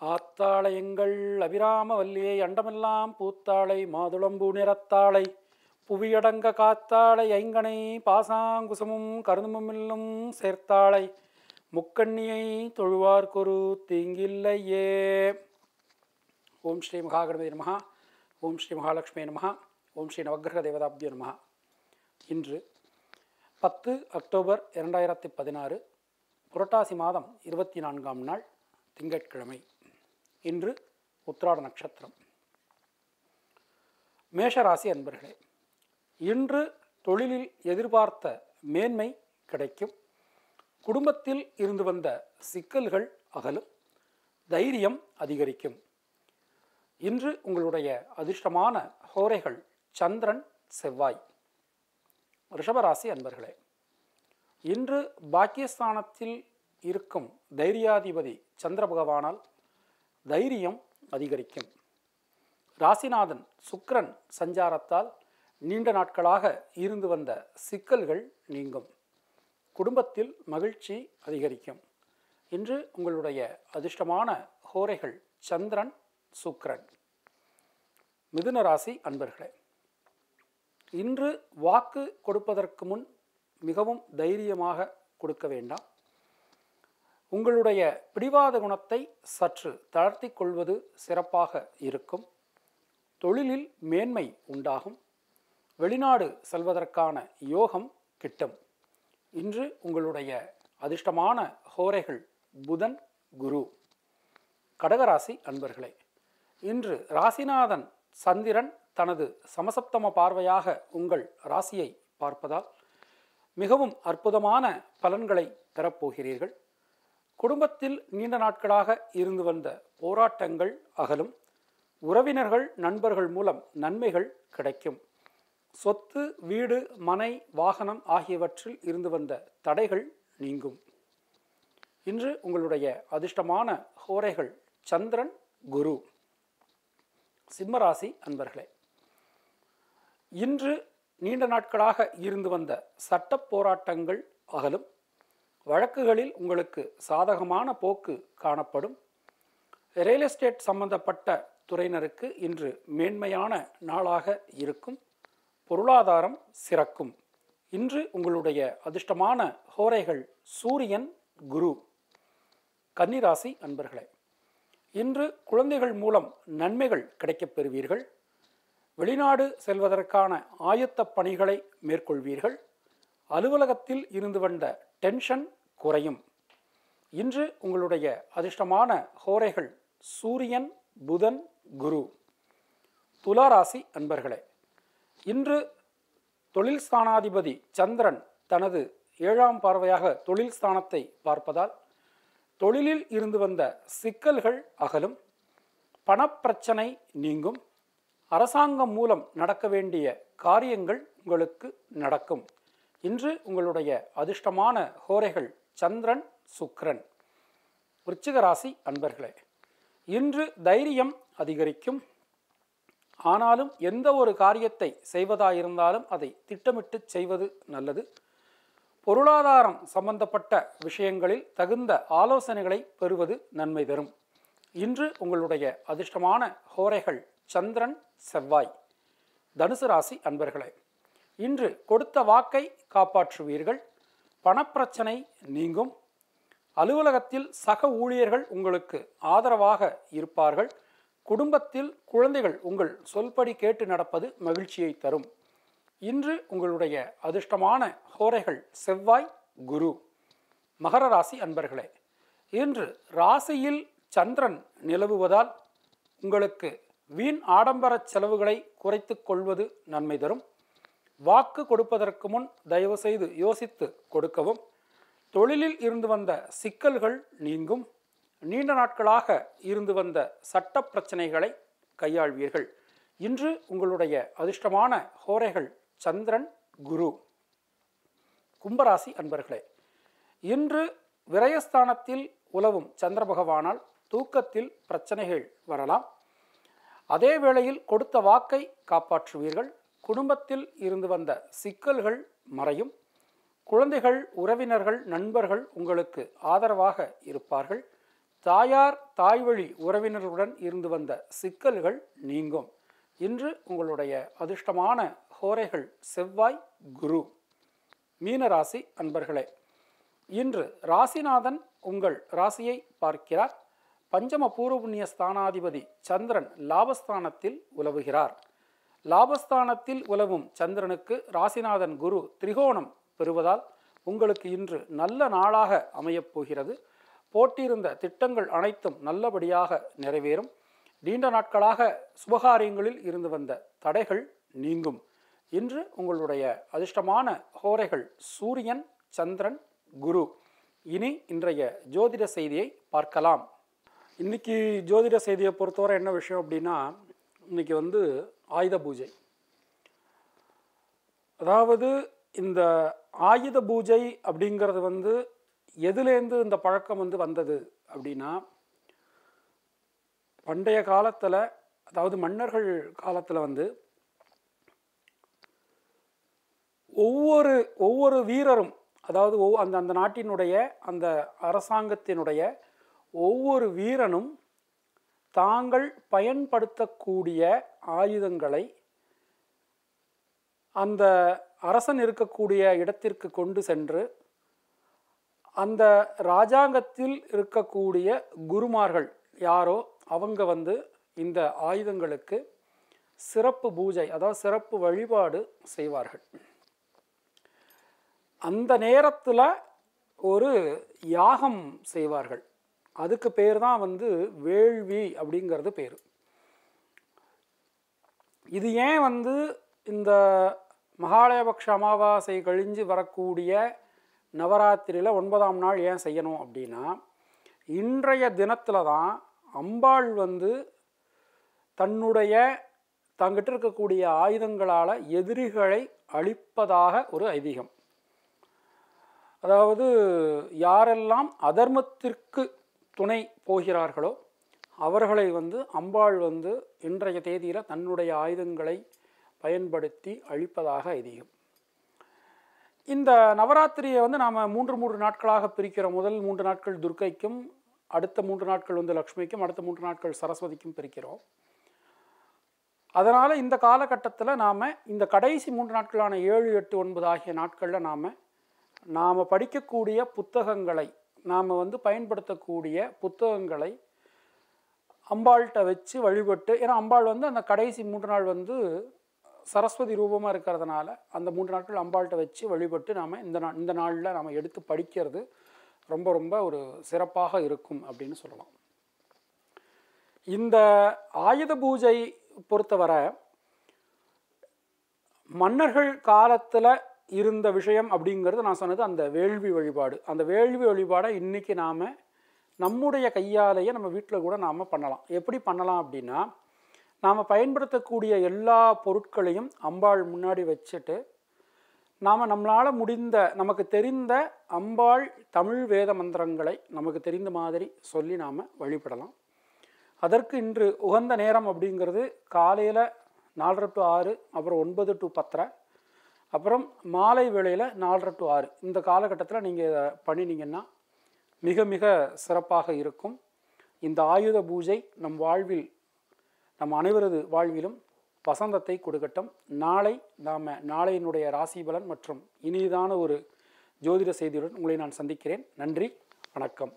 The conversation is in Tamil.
ஆத்தாளையங்கள் அபிராம வல்லியை அண்டமெல்லாம் பூத்தாளை மாதுளம்பூ நிறத்தாளை புவியடங்க காத்தாளை ஐங்கனை பாசாங்குசமும் கருந்துமில்லும் சேர்த்தாளை முக்கண்ணியை தொழுவார்கொரு தீங்கில்லையே. ஓம் ஸ்ரீ மகாகணபதி நமஹா. ஓம் ஸ்ரீ மகாலட்சுமி நமஹா. ஓம் ஸ்ரீ நவகிரக தேவதாப்திய நமஹா. இன்று பத்து அக்டோபர் இரண்டாயிரத்தி பதினாறு புரட்டாசி மாதம் இருபத்தி நான்காம் நாள் திங்கட்கிழமை. இன்று உத்திராட நட்சத்திரம். மேஷராசி அன்பர்களே இன்று தொழிலில் எதிர்பார்த்த மேன்மை கிடைக்கும். குடும்பத்தில் இருந்து வந்த சிக்கல்கள் அகலும். தைரியம் அதிகரிக்கும். இன்று உங்களுடைய அதிர்ஷ்டமான ஹோரைகள் சந்திரன் செவ்வாய். ரிஷபராசி அன்பர்களே இன்று பாக்கியஸ்தானத்தில் இருக்கும் தைரியாதிபதி சந்திர பகவானால் தைரியம் அதிகரிக்கும். ராசிநாதன் சுக்கிரன் சஞ்சாரத்தால் நீண்ட நாட்களாக இருந்து வந்த சிக்கல்கள் நீங்கும். குடும்பத்தில் மகிழ்ச்சி அதிகரிக்கும். இன்று உங்களுடைய அதிர்ஷ்டமான ஹோரைகள் சந்திரன் சுக்ரன் மிதுன ராசி அன்பர்களே இன்று வாக்கு கொடுப்பதற்கு முன் மிகவும் தைரியமாக கொடுக்க வேண்டாம். உங்களுடைய பிடிவாத குணத்தை சற்று தளர்த்தி கொள்வது சிறப்பாக இருக்கும். தொழிலில் மேன்மை உண்டாகும். வெளிநாடு செல்வதற்கான யோகம் கிட்டும். இன்று உங்களுடைய அதிர்ஷ்டமான ஹோரைகள் புதன் குரு. கடகராசி அன்பர்களே இன்று ராசிநாதன் சந்திரன் தனது சமசப்தம பார்வையாக உங்கள் ராசியை பார்ப்பதால் மிகவும் அற்புதமான பலன்களை பெறப்போகிறீர்கள் குடும்பத்தில் நீண்ட நாட்களாக இருந்து வந்த போராட்டங்கள் அகலும். உறவினர்கள் நண்பர்கள் மூலம் நன்மைகள் கிடைக்கும். சொத்து வீடு மனை வாகனம் ஆகியவற்றில் இருந்து வந்த தடைகள் நீங்கும். இன்று உங்களுடைய அதிர்ஷ்டமான ஹோரைகள் சந்திரன் குரு. சிம்மராசி அன்பர்களே இன்று நீண்ட நாட்களாக இருந்து வந்த சட்ட போராட்டங்கள் அகலும். வழக்குகளில் உங்களுக்கு சாதகமான போக்கு காணப்படும். ரியல் எஸ்டேட் சம்பந்தப்பட்ட துறையினருக்கு இன்று மேன்மையான நாளாக இருக்கும். பொருளாதாரம் சிறக்கும். இன்று உங்களுடைய அதிர்ஷ்டமான ஹோரைகள் சூரியன் குரு கன்னிராசி அன்பர்களே இன்று குழந்தைகள் மூலம் நன்மைகள் கிடைக்கப் பெறுவீர்கள். வெளிநாடு செல்வதற்கான ஆயத்த பணிகளை மேற்கொள்வீர்கள். அலுவலகத்தில் இருந்து வந்த டென்ஷன் குறையும். இன்று உங்களுடைய அதிர்ஷ்டமான ஹோரைகள் சூரியன் புதன் குரு. துளாராசி அன்பர்களே இன்று தொழில் ஸ்தானாதிபதி சந்திரன் தனது ஏழாம் பார்வையாக தொழில் ஸ்தானத்தை பார்ப்பதால் தொழிலில் இருந்து வந்த சிக்கல்கள் அகலும் பணப்பிரச்சனை நீங்கும் அரசாங்கம் மூலம் நடக்க வேண்டிய காரியங்கள் உங்களுக்கு நடக்கும். இன்று உங்களுடைய அதிர்ஷ்டமான ஹோரைகள் சந்திரன் சுக்ரன் விருச்சிக ராசி அன்பர்களே இன்று தைரியம் அதிகரிக்கும். ஆனாலும் எந்த ஒரு காரியத்தை செய்வதாயிருந்தாலும் அதை திட்டமிட்டு செய்வது நல்லது. பொருளாதாரம் சம்பந்தப்பட்ட விஷயங்களில் தகுந்த ஆலோசனைகளை பெறுவது நன்மை தரும். இன்று உங்களுடைய அதிர்ஷ்டமான ஹோரைகள் சந்திரன் செவ்வாய். தனுசு ராசி அன்பர்களே இன்று கொடுத்த வாக்கை காப்பாற்றுவீர்கள். பணப்பிரச்சனை நீங்கும். அலுவலகத்தில் சக ஊழியர்கள் உங்களுக்கு ஆதரவாக இருப்பார்கள். குடும்பத்தில் குழந்தைகள் உங்கள் சொல்படி கேட்டு நடப்பது மகிழ்ச்சியை தரும். இன்று உங்களுடைய அதிர்ஷ்டமான ஹோரைகள் செவ்வாய் குரு. மகர ராசி அன்பர்களே இன்று ராசியில் சந்திரன் நிலவுவதால் உங்களுக்கு வீண் ஆடம்பர செலவுகளை குறைத்து கொள்வது நன்மை தரும். வாக்கு கொடுப்பதற்கு முன் தயவு செய்து யோசித்து கொடுக்கவும். தொழிலில் இருந்து வந்த சிக்கல்கள் நீங்கும். நீண்ட நாட்களாக இருந்து வந்த சட்ட பிரச்சனைகளை கையாள்வீர்கள். இன்று உங்களுடைய அதிர்ஷ்டமான ஹோரைகள் சந்திரன் குரு. கும்பராசி அன்பர்களே இன்று விரயஸ்தானத்தில் உலவும் சந்திர பகவானால் தூக்கத்தில் பிரச்சனைகள் வரலாம். அதே வேளையில் கொடுத்த வாக்கை காப்பாற்றுவீர்கள். குடும்பத்தில் இருந்து வந்த சிக்கல்கள் மறையும். குழந்தைகள் உறவினர்கள் நண்பர்கள் உங்களுக்கு ஆதரவாக இருப்பார்கள். தாயார் தாய்வழி உறவினர்களுடன் இருந்து வந்த சிக்கல்கள் நீங்கும். இன்று உங்களுடைய அதிர்ஷ்டமான ஹோரைகள் செவ்வாய் குரு மீனராசி அன்பர்களே இன்று ராசிநாதன் உங்கள் ராசியை பார்க்கிறார். பஞ்சம பூர்வ புண்ணிய ஸ்தானாதிபதி சந்திரன் லாபஸ்தானத்தில் உலவுகிறார். லாபஸ்தானத்தில் உலவும் சந்திரனுக்கு ராசிநாதன் குரு திரிகோணம் பெறுவதால் உங்களுக்கு இன்று நல்ல நாளாக அமையப் போகிறது. போட்டியிருந்த திட்டங்கள் அனைத்தும் நல்லபடியாக நிறைவேறும். நீண்ட நாட்களாக சுபகாரியங்களில் இருந்து வந்த தடைகள் நீங்கும். இன்று உங்களுடைய அதிர்ஷ்டமான ஹோரைகள் சூரியன் சந்திரன் குரு. இனி இன்றைய ஜோதிட செய்தியை பார்க்கலாம். இன்னைக்கு ஜோதிட செய்தியை பொறுத்தவரை என்ன விஷயம் அப்படின்னா இன்னைக்கு வந்து ஆயுத பூஜை. அதாவது இந்த ஆயுத பூஜை அப்படிங்கிறது வந்து எதுலேருந்து இந்த பழக்கம் வந்து வந்தது அப்படின்னா பண்டைய காலத்தில் அதாவது மன்னர்கள் காலத்தில் வந்து ஒவ்வொரு ஒவ்வொரு வீரரும் அதாவது ஒவ் அந்த அந்த நாட்டினுடைய அந்த அரசாங்கத்தினுடைய ஒவ்வொரு வீரனும் தாங்கள் பயன்படுத்தக்கூடிய ஆயுதங்களை அந்த அரசன் இருக்கக்கூடிய இடத்திற்கு கொண்டு சென்று அந்த ராஜாங்கத்தில் இருக்கக்கூடிய குருமார்கள் யாரோ அவங்க வந்து இந்த ஆயுதங்களுக்கு சிறப்பு பூஜை அதாவது சிறப்பு வழிபாடு செய்வார்கள். அந்த நேரத்தில் ஒரு யாகம் செய்வார்கள். அதுக்கு பேர் தான் வந்து வேள்வி அப்படிங்கிறது பேர். இது ஏன் வந்து இந்த மகாலயபக்ஷ அமாவாசை கழிஞ்சு வரக்கூடிய நவராத்திரியில் ஒன்பதாம் நாள் ஏன் செய்யணும் அப்படின்னா இன்றைய தினத்தில் தான் அம்பாள் வந்து தன்னுடைய தங்கிட்ட இருக்கக்கூடிய ஆயுதங்களால் எதிரிகளை அழிப்பதாக ஒரு ஐதீகம். அதாவது யாரெல்லாம் அதர்மத்திற்கு துணை போகிறார்களோ அவர்களை வந்து அம்பாள் வந்து இன்றைய தேதியில் தன்னுடைய ஆயுதங்களை பயன்படுத்தி அழிப்பதாக ஐதீகம். இந்த நவராத்திரியை வந்து நாம் மூன்று மூன்று நாட்களாக பிரிக்கிறோம் முதல் மூன்று நாட்கள் துர்க்கைக்கும் அடுத்த மூன்று நாட்கள் வந்து லக்ஷ்மிக்கும் அடுத்த மூன்று நாட்கள் சரஸ்வதிக்கும் பிரிக்கிறோம். அதனால் இந்த காலகட்டத்தில் நாம் இந்த கடைசி மூன்று நாட்களான ஏழு எட்டு ஒன்பது ஆகிய நாட்களில் நாம் நாம் படிக்கக்கூடிய புத்தகங்களை நாம் வந்து பயன்படுத்தக்கூடிய புத்தகங்களை அம்பாள்கிட்ட வச்சு வழிபட்டு ஏன்னா அம்பாள் வந்து அந்த கடைசி மூன்று நாள் வந்து சரஸ்வதி ரூபமாக இருக்கிறதுனால அந்த மூன்று நாட்கள் அம்பாள்கிட்ட வச்சு வழிபட்டு நாம் இந்த நா இந்த நாளில் நாம் எடுத்து படிக்கிறது ரொம்ப ரொம்ப ஒரு சிறப்பாக இருக்கும் அப்படின்னு சொல்லலாம். இந்த ஆயுத பூஜை பொறுத்தவரை மன்னர்கள் காலத்தில் இருந்த விஷயம் அப்படிங்கிறது நான் சொன்னது அந்த வேள்வி வழிபாடு. அந்த வேள்வி வழிபாடை இன்றைக்கி நாம் நம்முடைய கையாலேயே நம்ம வீட்டில் கூட நாம் பண்ணலாம். எப்படி பண்ணலாம் அப்படின்னா நாம் பயன்படுத்தக்கூடிய எல்லா பொருட்களையும் அம்பாள் முன்னாடி வச்சுட்டு நாம் நம்மளால் முடிந்த நமக்கு தெரிந்த அம்பாள் தமிழ் வேத மந்திரங்களை நமக்கு தெரிந்த மாதிரி சொல்லி நாம் வழிபடலாம். அதற்கு இன்று உகந்த நேரம் அப்படிங்கிறது காலையில் நாலரை டு ஆறு அப்புறம் ஒன்பது டு பத்தரை அப்புறம் மாலை வேளையில் நாலரை டு ஆறு. இந்த காலகட்டத்தில் நீங்கள் இதை பண்ணினீங்கன்னா மிக மிக சிறப்பாக இருக்கும். இந்த ஆயுத பூஜை நம் வாழ்வில் நம் அனைவரது வாழ்விலும் வசந்தத்தை கொடுக்கட்டும். நாளை நாம் நாளையினுடைய ராசி பலன் மற்றும் இனிதான ஒரு ஜோதிட செய்தியுடன் உங்களை நான் சந்திக்கிறேன். நன்றி வணக்கம்.